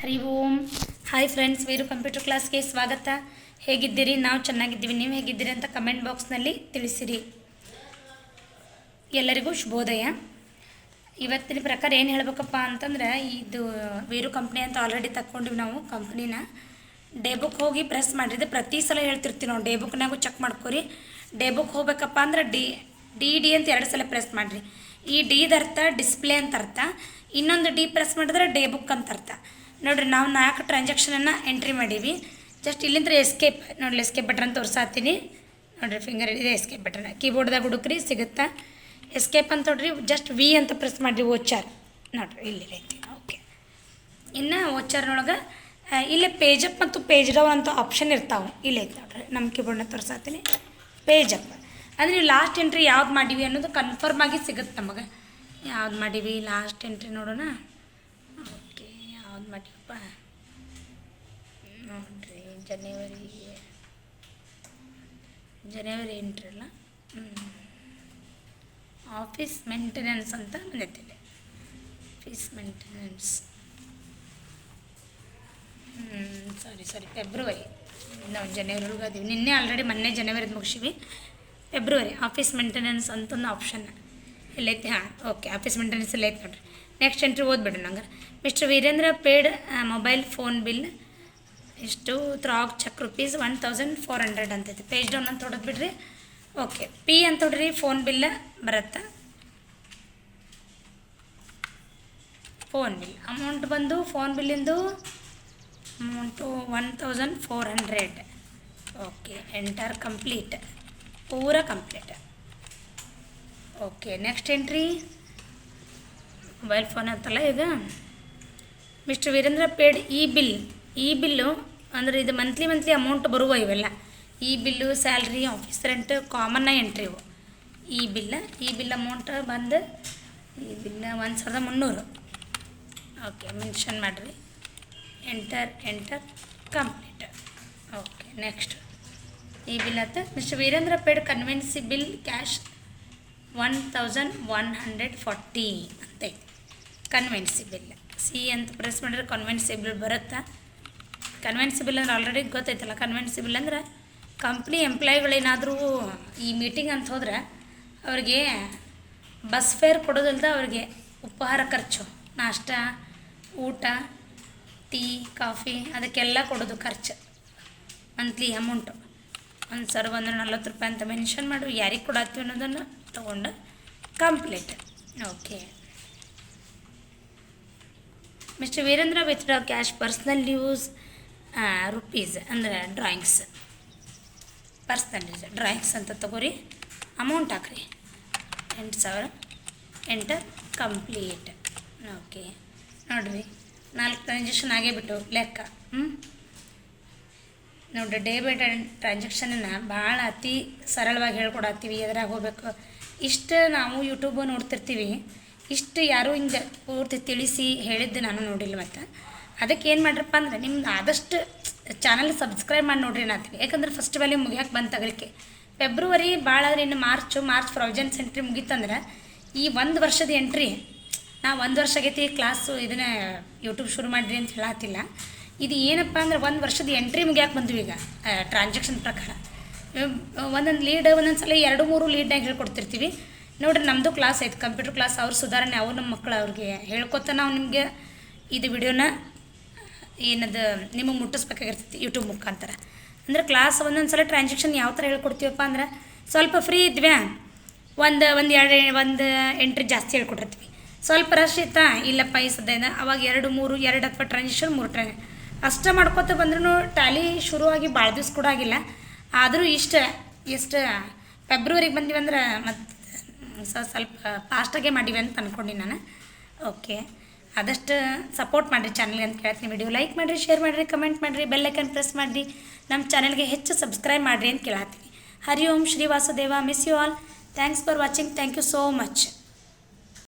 Hari Om. Hi friends Veeru computer ಕ್ಲಾಸ್ಗೆ ಸ್ವಾಗತ. ಹೇಗಿದ್ದೀರಿ? ನಾವು ಚೆನ್ನಾಗಿದ್ದೀವಿ. ನೀವು ಹೇಗಿದ್ದೀರಿ ಅಂತ ಕಮೆಂಟ್ ಬಾಕ್ಸ್ನಲ್ಲಿ ತಿಳಿಸಿರಿ. ಎಲ್ಲರಿಗೂ ಶುಭೋದಯ. ಇವತ್ತಿನ ಪ್ರಕಾರ ಏನು ಹೇಳಬೇಕಪ್ಪ ಅಂತಂದ್ರೆ, ಇದು ವೀರು ಕಂಪ್ನಿ ಅಂತ ಆಲ್ರೆಡಿ ತಕ್ಕೊಂಡಿವಿ ನಾವು ಕಂಪ್ನಿನ ಡೇ ಬುಕ್ ಹೋಗಿ ಪ್ರೆಸ್ ಮಾಡಿದ್ರೆ ಪ್ರತಿ ಸಲ ಹೇಳ್ತಿರ್ತೀವಿ ನಾವು. ಡೇ ಬುಕ್ನಾಗೂ ಚೆಕ್ ಮಾಡ್ಕೋರಿ. ಡೇ ಬುಕ್ ಹೋಗ್ಬೇಕಪ್ಪ ಅಂದ್ರೆ ಡಿ ಡಿ ಡಿ ಅಂತ ಎರಡು ಸಲ ಪ್ರೆಸ್ ಮಾಡಿರಿ. ಈ ಡಿದ ಅರ್ಥ ಡಿಸ್ಪ್ಲೇ ಅಂತ ಅರ್ಥ. ಇನ್ನೊಂದು ಡಿ ಪ್ರೆಸ್ ಮಾಡಿದ್ರೆ ಡೇ ಬುಕ್ ಅಂತ ಅರ್ಥ. ನೋಡ್ರಿ, ನಾವು ನಾಲ್ಕು ಟ್ರಾನ್ಸಾಕ್ಷನನ್ನು ಎಂಟ್ರಿ ಮಾಡೀವಿ. ಜಸ್ಟ್ ಇಲ್ಲಿಂದ ಎಸ್ಕೇಪ್ ನೋಡ್ರಿ ಎಸ್ಕೇಪ್ ಬಟನ್ ತೋರಿಸಾತೀನಿ. ನೋಡ್ರಿ ಫಿಂಗರ್ ಇದೆ ಎಸ್ಕೇಪ್ ಬಟನ್ ಕೀಬೋರ್ಡ್ದಾಗ ಹುಡುಕ್ರಿ, ಸಿಗುತ್ತಾ? ಎಸ್ಕೇಪ್ ಅಂತ ನೋಡ್ರಿ ಜಸ್ಟ್ ವಿ ಅಂತ ಪ್ರೆಸ್ ಮಾಡಿರಿ, ಓಚಾರ್. ನೋಡ್ರಿ, ಇಲ್ಲಿ ಐತಿ. ಓಕೆ ಇನ್ನು ಓಚಾರ್ನೊಳಗೆ ಇಲ್ಲೇ ಪೇಜಪ್ ಮತ್ತು ಪೇಜ್ ಡೌನ್ ಅಂತ ಆಪ್ಷನ್ ಇರ್ತಾವೆ. ಇಲ್ಲಿ ಐತೆ ನೋಡ್ರಿ ನಮ್ಮ ಕೀಬೋರ್ಡ್ನ ತೋರಿಸಾತೀನಿ. ಪೇಜ್ ಅಪ್ ಅಂದರೆ ನೀವು ಲಾಸ್ಟ್ ಎಂಟ್ರಿ ಯಾವ್ದು ಮಾಡೀವಿ ಅನ್ನೋದು ಕನ್ಫರ್ಮ್ ಆಗಿ ಸಿಗುತ್ತೆ ನಮಗೆ. ಯಾವ್ದು ಮಾಡೀವಿ ಲಾಸ್ಟ್ ಎಂಟ್ರಿ ನೋಡೋಣ. ಯಾವ್ದು ನೋಡಿರಿ, ಜನವರಿ ಜನವರಿ ಎಂಟ್ರಲ್ಲ? ಆಫೀಸ್ ಮೇಂಟೆನೆನ್ಸ್ ಅಂತ ಬಂದಿದ್ದೀನಿ office maintenance. Sorry sorry February ನಾವು ಜನವರಿ ಅದೀವಿ. ನಿನ್ನೆ ಆಲ್ರೆಡಿ ಮೊನ್ನೆ ಜನವರಿದ ಮುಗಿಸಿವಿ. ಫೆಬ್ರವರಿ ಆಫೀಸ್ ಮೇಂಟೆನೆನ್ಸ್ ಅಂತ ಒಂದು ಆಪ್ಷನ್ ಎಲ್ಲೈತಿ? ಹಾಂ ಓಕೆ ಆಫೀಸ್ ಮೇಂಟೆನೆನ್ಸ್ ಎಲ್ಲ ಐತೆ ನೋಡ್ರಿ. ನೆಕ್ಸ್ಟ್ ಎಂಟ್ರಿ ಓದ್ಬಿಡ್ರಿ ನಂಗೆ. Mister Virendra paid mobile phone bill ಎಷ್ಟು? Through cheque rupees one thousand four hundred ಅಂತೈತಿ. ಪೇಜ್ ಡೌನ್ ಅಂತ ಹೊಡೆದು ಬಿಡ್ರಿ. ಓಕೆ ಪಿ ಅಂತ ಹೊಡ್ರಿ ಫೋನ್ ಬಿಲ್ ಬರುತ್ತಾ. ಫೋನ್ ಬಿಲ್ ಅಮೌಂಟ್ ಬಂದು phone ಬಿಲ್ಲಿಂದು amount one thousand four hundred okay enter complete ಪೂರ complete okay next entry mobile phone ಅಂತಲ್ಲ ಈಗ? ಮಿಸ್ಟರ್ ವೀರೇಂದ್ರ ಪೇಡ್ ಈ ಬಿಲ್, ಈ ಬಿಲ್ಲು ಅಂದರೆ ಇದು ಮಂತ್ಲಿ ಮಂತ್ಲಿ ಅಮೌಂಟ್ ಬರುವ ಇವೆಲ್ಲ. ಈ ಬಿಲ್ಲು ಸ್ಯಾಲ್ರಿ ಆಫೀಸ್ ರೆಂಟ್ ಕಾಮನ್ನ ಎಂಟ್ರಿ ಇವು. ಈ ಬಿಲ್ಲ, ಈ ಬಿಲ್ ಅಮೌಂಟ್ ಬಂದು ಈ ಬಿಲ್ಲ ಒಂದು ಸಾವಿರದ ಮುನ್ನೂರು. ಓಕೆ ಮೆನ್ಷನ್ ಮಾಡಿರಿ. Enter enter complete okay next ಈ ಬಿಲ್ ಅಂತ mister Veerendra paid conveyance bill cash one thousand one hundred forty ಅಂತೈತಿ ಕನ್ವೆನ್ಸಿ ಬಿಲ್ ಸಿ ಅಂತ ಪ್ರೆಸ್ ಮಾಡಿದ್ರೆ ಕನ್ವೆನ್ಸಿಬಲ್ ಬರುತ್ತೆ? ಬರುತ್ತಾ ಅಂದ್ರೆ ಆಲ್ರೆಡಿ ಗೊತ್ತೈತಲ್ಲ ಕನ್ವೆನ್ಸಿಬಲ್ ಅಂದ್ರೆ ಕಂಪ್ನಿ ಎಂಪ್ಲಾಯಿಗಳೇನಾದರೂ ಈ ಮೀಟಿಂಗ್ ಅಂತ ಹೋದ್ರೆ ಅವ್ರಿಗೆ ಬಸ್ ಫೇರ್ ಕೊಡೋದಲ್ದ ಅವ್ರಿಗೆ ಉಪಹಾರ ಖರ್ಚು, ನಾಷ್ಟ, ಊಟ, ಟೀ, ಕಾಫಿ ಅದಕ್ಕೆಲ್ಲ ಕೊಡೋದು ಖರ್ಚು ಮಂತ್ಲಿ ಅಮೌಂಟು ಒಂದು ಸಾವಿರ ಒಂದು ನಲ್ವತ್ತು ರೂಪಾಯಿ ಅಂತ ಮೆನ್ಷನ್ ಮಾಡಿ ಯಾರಿಗೆ ಕೊಡತ್ತೀವಿ ಅನ್ನೋದನ್ನು ತೊಗೊಂಡು complete okay mister Veerendra withdraw cash personal use rupees ಅಂದರೆ ಡ್ರಾಯಿಂಗ್ಸ್ ಪರ್ಸ್ನಲ್ ಯೂಸ್ ಡ್ರಾಯಿಂಗ್ಸ್ ಅಂತ ತಗೋರಿ ಅಮೌಂಟ್ ಹಾಕ್ರಿ ಎಂಟು ಸಾವಿರ ಎಂಟರ್ ಕಂಪ್ಲೀಟ್ ಓಕೆ ನೋಡಿರಿ ನಾಲ್ಕು ಟ್ರಾನ್ಸಾಕ್ಷನ್ ಆಗೇ ಬಿಟ್ಟು ಲೆಕ್ಕ ಹ್ಞೂ ನೋಡಿರಿ ಡೇ ಬೈ ಟ್ರಾನ್ಸಾಕ್ಷನನ್ನು ಭಾಳ ಅತಿ ಸರಳವಾಗಿ ಹೇಳ್ಕೊಡತ್ತೀವಿ. ಎದ್ರಾಗ ಹೋಗ್ಬೇಕು? ಇಷ್ಟು ನಾವು ಯೂಟ್ಯೂಬ್ ನೋಡ್ತಿರ್ತೀವಿ. ಇಷ್ಟು ಯಾರೂ ಹಿಂಗೆ ಪೂರ್ತಿ ತಿಳಿಸಿ ಹೇಳಿದ್ದು ನಾನು ನೋಡಿಲ್ಲ ಮತ್ತು. ಅದಕ್ಕೆ ಏನು ಮಾಡ್ರಪ್ಪ ಅಂದ್ರೆ ನಿಮ್ದು ಆದಷ್ಟು ಚಾನಲ್ ಸಬ್ಸ್ಕ್ರೈಬ್ ಮಾಡಿ ನೋಡ್ರಿ ನಾತೀನಿ ಯಾಕಂದ್ರೆ ಫಸ್ಟ್ ವ್ಯಾಲ್ಯೂ ಮುಗಿಯೋಕೆ ಬಂತು ತಗಲಿಕ್ಕೆ ಫೆಬ್ರವರಿ ಭಾಳ ಆದ್ರೆ ಇನ್ನು ಮಾರ್ಚು ಮಾರ್ಚ್ ಪ್ರೊವಿಜನ್ಸ್ ಎಂಟ್ರಿ ಮುಗೀತಂದ್ರೆ ಈ ಒಂದು ವರ್ಷದ ಎಂಟ್ರಿ ನಾ ಒಂದು ವರ್ಷ ಆಗೈತಿ ಕ್ಲಾಸು ಇದನ್ನ ಯೂಟ್ಯೂಬ್ ಶುರು ಮಾಡಿರಿ ಅಂತ ಹೇಳತ್ತಿಲ್ಲ ಇದು ಏನಪ್ಪ ಅಂದ್ರೆ ಒಂದು ವರ್ಷದ ಎಂಟ್ರಿ ಮುಗಿಯಾಕೆ ಬಂದ್ವಿ ಈಗ ಟ್ರಾನ್ಸಾಕ್ಷನ್ ಪ್ರಕಾರ. ಒಂದೊಂದು ಲೀಡ್ ಒಂದೊಂದು ಸಲ ಎರಡು ಮೂರು ಲೀಡ್ನಾಗ ಹೇಳ್ಕೊಡ್ತಿರ್ತೀವಿ. ನೋಡ್ರಿ ನಮ್ಮದು ಕ್ಲಾಸ್ ಐತೆ ಕಂಪ್ಯೂಟರ್ ಕ್ಲಾಸ್ ಅವ್ರ ಸುಧಾರಣೆ, ಅವ್ರು ನಮ್ಮ ಮಕ್ಕಳು ಅವ್ರಿಗೆ ಹೇಳ್ಕೊತ ನಾವು ನಿಮಗೆ ಇದು ವಿಡಿಯೋನ ಏನದು ನಿಮಗೆ ಮುಟ್ಟಿಸ್ಬೇಕಾಗಿರ್ತೈತಿ ಯೂಟ್ಯೂಬ್ ಮುಖಾಂತರ. ಅಂದ್ರೆ ಕ್ಲಾಸ್ ಒಂದೊಂದು ಸಲ ಟ್ರಾನ್ಸಾಕ್ಷನ್ ಯಾವ ಥರ ಹೇಳ್ಕೊಡ್ತೀವಪ್ಪ ಅಂದ್ರೆ ಸ್ವಲ್ಪ ಫ್ರೀ ಇದ್ವಿ ಒಂದು ಒಂದು ಎರಡು, ಒಂದು ಎಂಟ್ರಿ ಜಾಸ್ತಿ ಹೇಳ್ಕೊಟ್ಟಿರ್ತೀವಿ. ಸ್ವಲ್ಪ ರಶ್ ಇತ್ತಾ? ಇಲ್ಲಪ್ಪ, ಈ ಸದ್ಯದ ಅವಾಗ ಎರಡು, ಮೂರು, ಎರಡು ಅಥವಾ ಟ್ರಾನ್ಸಾಕ್ಷನ್ ಮೂರು ಟ್ರಾನ್ ಅಷ್ಟೇ ಮಾಡ್ಕೊತ ಬಂದ್ರೂ ಟ್ಯಾಲಿ ಶುರುವಾಗಿ ಭಾಳ ದಿವ್ಸ ಕೂಡ ಆಗಿಲ್ಲ. ಆದರೂ ಇಷ್ಟ, ಎಷ್ಟು ಫೆಬ್ರವರಿಗೆ ಬಂದಿವಂದ್ರೆ ಮತ್ತು ಸ್ವಲ್ಪ ಫಾಸ್ಟಾಗೆ ಮಾಡಿವೆ ಅಂತ ಅನ್ಕೊಂಡಿ ನಾನು. ಓಕೆ. ಆದಷ್ಟು ಸಪೋರ್ಟ್ ಮಾಡಿರಿ ಚಾನಲ್ಗೆ ಅಂತ ಕೇಳ್ತೀನಿ ವಿಡಿಯೋ. ಲೈಕ್ ಮಾಡಿರಿ, ಶೇರ್ ಮಾಡಿರಿ, ಕಮೆಂಟ್ ಮಾಡಿರಿ ಬೆಲ್ಲೈಕನ್ ಪ್ರೆಸ್ ಮಾಡಿರಿ. ನಮ್ಮ ಚಾನಲ್ಗೆ ಹೆಚ್ಚು ಸಬ್ಸ್ಕ್ರೈಬ್ ಮಾಡಿರಿ ಅಂತ ಕೇಳತ್ತೀನಿ. Hari Om Shri Vasudeva, miss you all. Thanks for watching. Thank you so much.